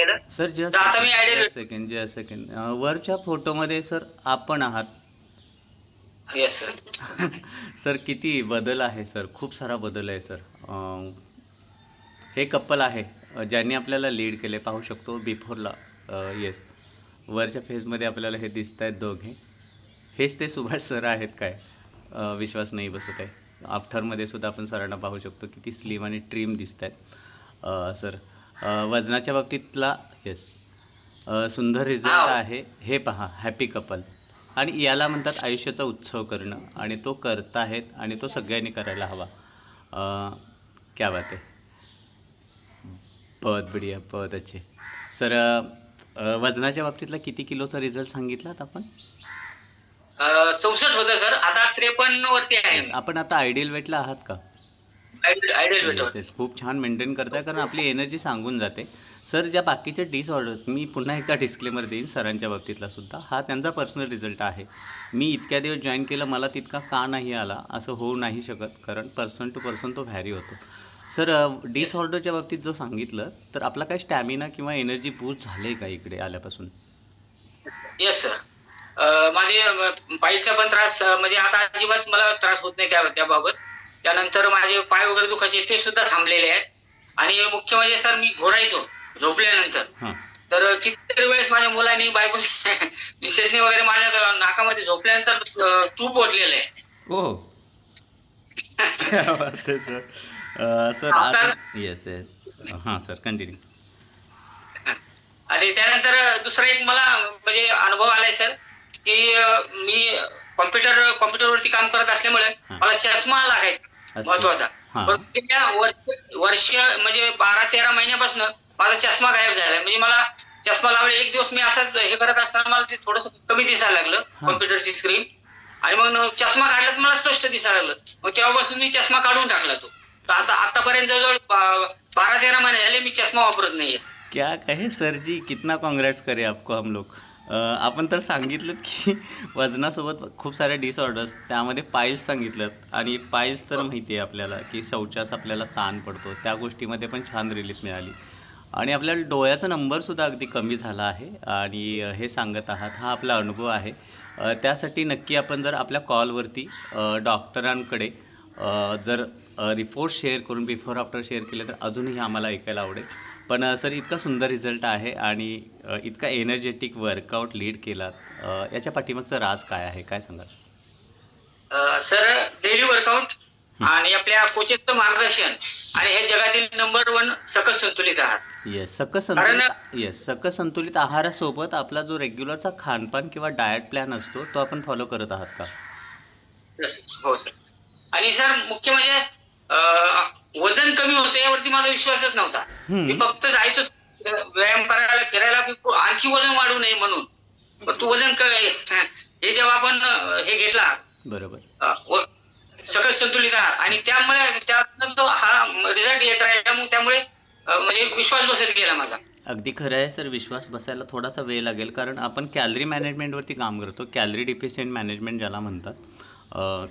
केलं? सर तर आता मी जस्ट सेकंड जस्ट सेकंड वरच्या फोटोमध्ये सर आपण आहात. येस सर सर किती बदल आहे सर? खूप सारा बदल आहे सर. अं, हे कपल आहे अं, ज्यांनी आपल्याला लीड केले पाहू शकतो बिफोरला येस वरच्या फेजमध्ये आपल्याला हे दिसत आहेत दोघे. हेच ते सुभाष सर आहेत काय? अं, विश्वास नाही बसत आहे. आफ्टरमध्ये सुद्धा आपण सरांना पाहू शकतो किती स्लिम आणि ट्रीम दिसत आहेत सर वजनाच्या बाबतीतला येस सुंदर रिझल्ट. आहे. हे पहा हॅपी कपल आणि याला म्हणतात आयुष्याचा उत्सव करणं. आणि तो करताहेत आणि तो सगळ्यांनी करायला हवा. क्या बात आहे. बहुत बढिया बहुत अच्छे. सर वजनाच्या बाबतीतला किती किलोचा रिझल्ट सांगितलात आपण? चौसष्ट होतं सर. आता त्रेपन्न वरती आहे आपण आता आयडियल वेटला आहात का? खूप छान मेंटेन करताय कारण आपली एनर्जी सांगून जाते. सर ज्या बाकीचे डिसऑर्डर्स मी पुन्हा एकदा डिस्क्लेमर देईन सरांच्या बाबतीतला सुद्धा. हा त्यांचा पर्सनल रिझल्ट आहे. मी इतक्या दिवस जॉईन केलं मला तितका का नाही आला असं होऊ नाही शकत कारण पर्सन टू पर्सन तो व्हॅरी होतो. सर डिसऑर्डरच्या बाबतीत जो सांगितलं तर आपला काय स्टॅमिना किंवा एनर्जी बूस्ट झाले का इकडे आल्यापासून? येस सर माझे पायचा पण त्रास म्हणजे आता अजिबात मला त्रास होत नाही त्या त्याबाबत. त्यानंतर माझे पाय वगैरे दुखायचे ते सुद्धा थांबलेले आहेत. आणि मुख्य म्हणजे सर मी घोरायचो झोपल्यानंतर. हां. तर कितीतरी वेळेस माझ्या मुलांनी बायको मिसेसने वगैरे माझ्या नाकामध्ये झोपल्यानंतर तूप ओतलेलं आहे. सर. येस येस हां सर कंटिन्यू आणि त्यानंतर दुसरा एक मला म्हणजे अनुभव आलाय सर की मी कॉम्प्युटर कॉम्प्युटरवरती काम करत असल्यामुळे. मला चष्मा लागायचा. महत्त्वाचा. वर्ष म्हणजे बारा तेरा महिन्यापासून माझा चष्मा गायब झालाय म्हणजे मला चष्मा लावले एक दिवस मी असंच हे करत असताना मला ते थोडस कमी दिसायला लागलं. कॉम्प्युटरची स्क्रीन. आणि मग चष्मा काढला तर मला स्पष्ट दिसायला लागलं. मग तेव्हापासून मी चष्मा काढून टाकला तो. आता आतापर्यंत जवळजवळ बारा तेरा महिने झाले मी चष्मा वापरत नाहीये. क्या कहे सर जी कितना काँग्रेट्स करे आपको हम लोग. आपण तर सांगितलं की वजनासोबत खूप साऱ्या डिसऑर्डर्स त्यामध्ये पाईल्स सांगितलं आणि पाईल्स तर माहिती आहे आपल्याला की शौचास आपल्याला ताण पडतो त्या गोष्टीमध्ये पण छान रिलीफ मिळाली. आणि आपल्याला डोळ्याचा नंबरसुद्धा अगदी कमी झाला आहे. आणि हे सांगत आहात हा आपला अनुभव आहे. त्यासाठी नक्की आपण जर आपल्या कॉलवरती डॉक्टरांकडे जर रिपोर्ट शेअर करून बिफोर आफ्टर शेअर केले तर अजूनही आम्हाला ऐकायला आवडेल. पण सर इतका सुंदर रिझल्ट आहे आणि इतका एनर्जेटिक वर्कआउट लीड केलात. अ, याच्या पाठीमागचं राज काय आहे? काय सांगाल? सर डेली वर्कआउट आणि आपल्या कोचेसचं मार्गदर्शन आणि हे जगातील नंबर वन सकस संतुलित आहात येस सकस संतुलित येस सकस संतुलित आहारासोबत आपला जो रेग्युलरचा खानपान किंवा डाएट प्लॅन असतो तो आपण फॉलो करत आहात का? हो सर. आणि सर मुख्य म्हणजे वजन कमी होतं यावरती माझा विश्वासच नव्हता. मी फक्त जायचो व्यायाम करायला फिरायला की आणखी वजन वाढू नये म्हणून. तू वजन हे जेव्हा आपण हे घेतला बरोबर. सकस संतुलित आहार. आणि त्यामुळे त्यातनं तो हा रिझल्ट येत राहिला. मग त्यामुळे म्हणजे विश्वास बसत गेला माझा. अगदी खरं आहे सर. विश्वास बसायला थोडासा वेळ लागेल. कारण आपण कॅलरी मॅनेजमेंटवरती काम करतो. कॅलरी डिफिशियंट मॅनेजमेंट ज्याला म्हणतात.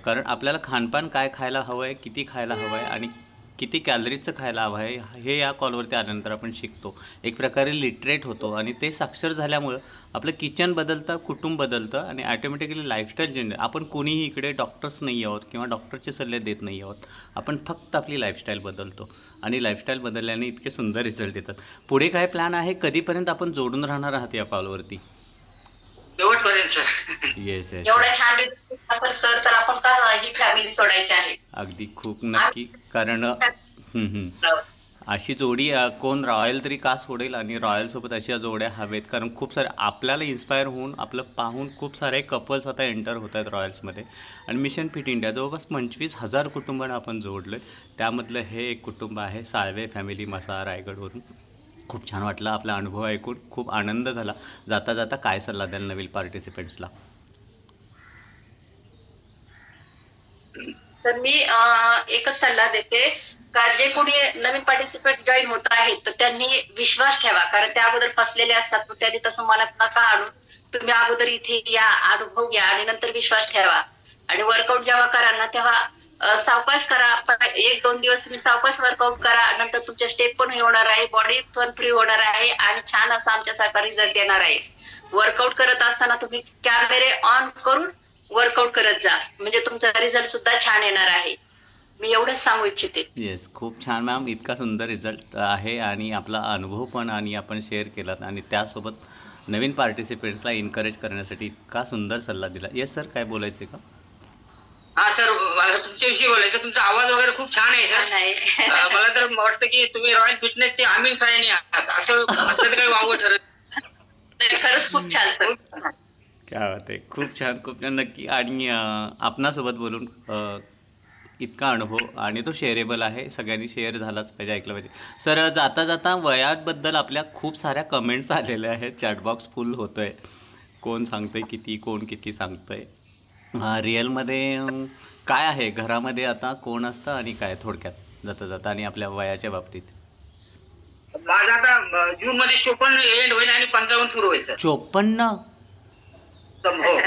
कारण आपल्याला खानपान काय खायला हवं आहे किती खायला हवं आहे आणि किती कॅलरीजचं खायला हवं आहे हे या कॉलवरती आल्यानंतर आपण शिकतो. एक प्रकारे लिटरेट होतो आणि ते साक्षर झाल्यामुळं आपलं किचन बदलतं कुटुंब बदलतं आणि ॲटोमॅटिकली लाईफस्टाईल चेंज आपण कोणीही इकडे डॉक्टर्स नाही आहोत किंवा डॉक्टरचे सल्ले देत नाही आहोत. आपण फक्त आपली लाईफस्टाईल बदलतो आणि लाईफस्टाईल बदलल्याने इतके सुंदर रिझल्ट येतात. पुढे काय प्लॅन आहे? कधीपर्यंत आपण जोडून राहणार आहात या कॉलवरती शेवटपर्यंत सर येस येस एवढा छान असेल सर तर आपण का ही फॅमिली सोडायची आहे? अगदी खूप नक्की. कारण हम्म, हम्म. अशी जोडी अ, कोण रॉयल तरी का सोडेल आणि रॉयलसोबत अशा जोड्या हवेत? कारण खूप सारे आपल्याला इन्स्पायर होऊन आपलं पाहून खूप सारे कपल्स आता एंटर होत आहेत रॉयल्समध्ये आणि मिशन फिट इंडिया जवळपास पंचवीस हजार कुटुंबांना आपण जोडलं त्यामधलं हे एक कुटुंब आहे साळवे फॅमिली मसा रायगडवरून. खूप छान वाटलं आपला अनुभव ऐकून. खूप आनंद झाला. जाता जाता काय सल्ला द्याल नवीन पार्टिसिपेंट्सला तर मी एकच सल्ला देते. का जे कोणी नवीन पार्टिसिपेंट जॉईन होत आहेत तर त्यांनी विश्वास ठेवा. कारण त्या अगोदर फसलेले असतात त्यांनी तसं मनात नका आणून तुम्ही अगोदर इथे या अनुभव घ्या आणि नंतर विश्वास ठेवा. आणि वर्कआउट जेव्हा कराल ना तेव्हा सावकाश करा. प- एक दोन दिवस तुम्ही सावकाश वर्कआउट करा. नंतर तुमच्या स्टेप पण होणार आहे. बॉडी पण फ्री होणार आहे आणि छान असा आमच्यासारखा रिझल्ट येणार आहे. वर्कआउट करत असताना तुम्ही कॅमेरे ऑन करून वर्कआउट करत जा. म्हणजे तुमचा रिझल्ट सुद्धा छान येणार आहे. मी एवढंच सांगू इच्छिते. येस खूप छान मॅम इतका सुंदर रिझल्ट आहे आणि आपला अनुभव पण आणि आपण शेअर केलात आणि त्यासोबत नवीन पार्टिसिपेंट्सला एनकरेज करण्यासाठी इतका सुंदर सल्ला दिला. येस सर काय बोलायचं का? हा सर मला तुमच्याविषयी बोलायचं तुमचा आवाज वगैरे खूप छान आहे सर. आहे मला तर वाटतं की तुम्ही रॉयल फिटनेसचे आमिर सायनी आहात. असं तर काही वावं ठरत खरंच खूप छान सर. काय होते खूप छान खूप छान. नक्की. आणि अं, आपणासोबत बोलून अं, इतका अनुभव आणि तो शेअरेबल आहे. सगळ्यांनी शेअर झालाच पाहिजे ऐकलं पाहिजे. सर जाता जाता वयाबद्दल आपल्या खूप साऱ्या कमेंट्स आलेल्या आहेत. चॅटबॉक्स फुल होतो आहे कोण सांगतंय किती कोण किती सांगतंय? रिअलमध्ये काय आहे? घरामध्ये आता कोण असतं आणि काय थोडक्यात जाता जाता आणि आपल्या वयाच्या बाबतीत? माझा आता जून मध्ये चोपन्न एंड होईल आणि पंचावन्न सुरू होईल चोपन्न? हो.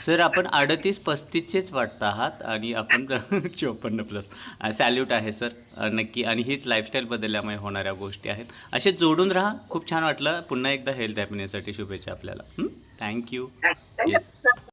सर आपण अडतीस पस्तीसचेच वाटत आहात आणि आपण चोपन्न प्लस सॅल्यूट आहे सर नक्की. आणि हीच लाईफस्टाईल बदलल्यामुळे होणाऱ्या गोष्टी आहेत. असे जोडून राहा. खूप छान वाटलं. पुन्हा एकदा हेल्थ हॅपीनेससाठी शुभेच्छा आपल्याला. Thank you yes